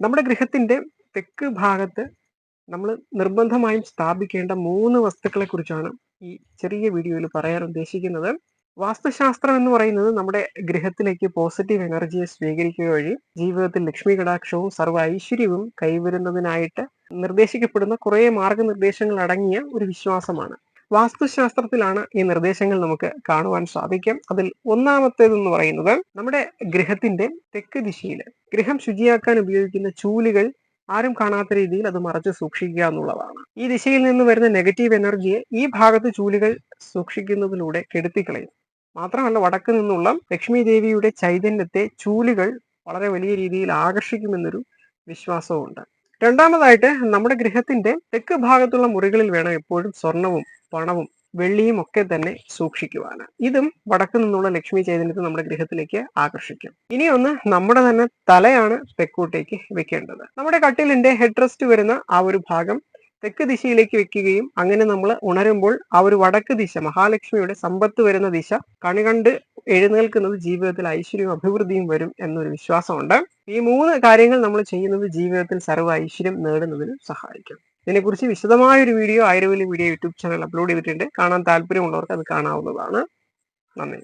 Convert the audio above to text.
നമ്മുടെ ഗൃഹത്തിന്റെ തെക്ക് ഭാഗത്ത് നമ്മൾ നിർബന്ധമായും സ്ഥാപിക്കേണ്ട മൂന്ന് വസ്തുക്കളെ കുറിച്ചാണ് ഈ ചെറിയ വീഡിയോയിൽ പറയാൻ ഉദ്ദേശിക്കുന്നത്. വാസ്തുശാസ്ത്രം എന്ന് പറയുന്നത് നമ്മുടെ ഗൃഹത്തിലേക്ക് പോസിറ്റീവ് എനർജിയെ സ്വീകരിക്കുക വഴി ജീവിതത്തിൽ ലക്ഷ്മി കടാക്ഷവും സർവ ഐശ്വര്യവും കൈവരുന്നതിനായിട്ട് നിർദ്ദേശിക്കപ്പെടുന്ന കുറേ മാർഗനിർദ്ദേശങ്ങൾ അടങ്ങിയ ഒരു വിശ്വാസമാണ്. വാസ്തുശാസ്ത്രത്തിലാണ് ഈ നിർദ്ദേശങ്ങൾ നമുക്ക് കാണുവാൻ സാധിക്കും. അതിൽ ഒന്നാമത്തേതെന്ന് പറയുന്നത് നമ്മുടെ ഗൃഹത്തിന്റെ തെക്ക് ദിശയിൽ ഗൃഹം ശുചിയാക്കാൻ ഉപയോഗിക്കുന്ന ചൂലുകൾ ആരും കാണാത്ത രീതിയിൽ അത് മറച്ച് സൂക്ഷിക്കുക എന്നുള്ളതാണ്. ഈ ദിശയിൽ നിന്ന് വരുന്ന നെഗറ്റീവ് എനർജിയെ ഈ ഭാഗത്ത് ചൂലുകൾ സൂക്ഷിക്കുന്നതിലൂടെ കെടുത്തിക്കളയും. മാത്രമല്ല വടക്ക് നിന്നുള്ള ലക്ഷ്മി ദേവിയുടെ ചൈതന്യത്തെ ചൂലുകൾ വളരെ വലിയ രീതിയിൽ ആകർഷിക്കുമെന്നൊരു വിശ്വാസവുമുണ്ട്. രണ്ടാമതായിട്ട് നമ്മുടെ ഗൃഹത്തിന്റെ തെക്ക് ഭാഗത്തുള്ള മുറികളിൽ വേണം എപ്പോഴും സ്വർണവും പണവും വെള്ളിയും ഒക്കെ തന്നെ സൂക്ഷിക്കുവാന് ഇതും വടക്ക് നിന്നുള്ള ലക്ഷ്മി ചൈതന്യത്തെ നമ്മുടെ ഗൃഹത്തിലേക്ക് ആകർഷിക്കും. ഇനി ഒന്ന് നമ്മുടെ തന്നെ തലയാണ് തെക്കോട്ടേക്ക് വെക്കേണ്ടത്. നമ്മുടെ കട്ടിലിന്റെ ഹെഡ് റെസ്റ്റ് വരുന്ന ആ ഒരു ഭാഗം തെക്ക് ദിശയിലേക്ക് വെക്കുകയും അങ്ങനെ നമ്മൾ ഉണരുമ്പോൾ ആ ഒരു വടക്ക് ദിശ മഹാലക്ഷ്മിയുടെ സമ്പത്ത് വരുന്ന ദിശ കണി കണ്ട് എഴുന്നേൽക്കുന്നത് ജീവിതത്തിൽ ഐശ്വര്യവും അഭിവൃദ്ധിയും വരും എന്നൊരു വിശ്വാസമുണ്ട്. ഈ മൂന്ന് കാര്യങ്ങൾ നമ്മൾ ചെയ്യുന്നത് ജീവിതത്തിൽ സർവ ഐശ്വര്യം നേടുന്നതിന് സഹായിക്കും. ഇതിനെക്കുറിച്ച് വിശദമായ ഒരു വീഡിയോ ആയിരവലി വീഡിയോ യൂട്യൂബ് ചാനൽ അപ്ലോഡ് ചെയ്തിട്ടുണ്ട്. കാണാൻ താല്പര്യമുള്ളവർക്ക് അത് കാണാവുന്നതാണ്. നന്ദി.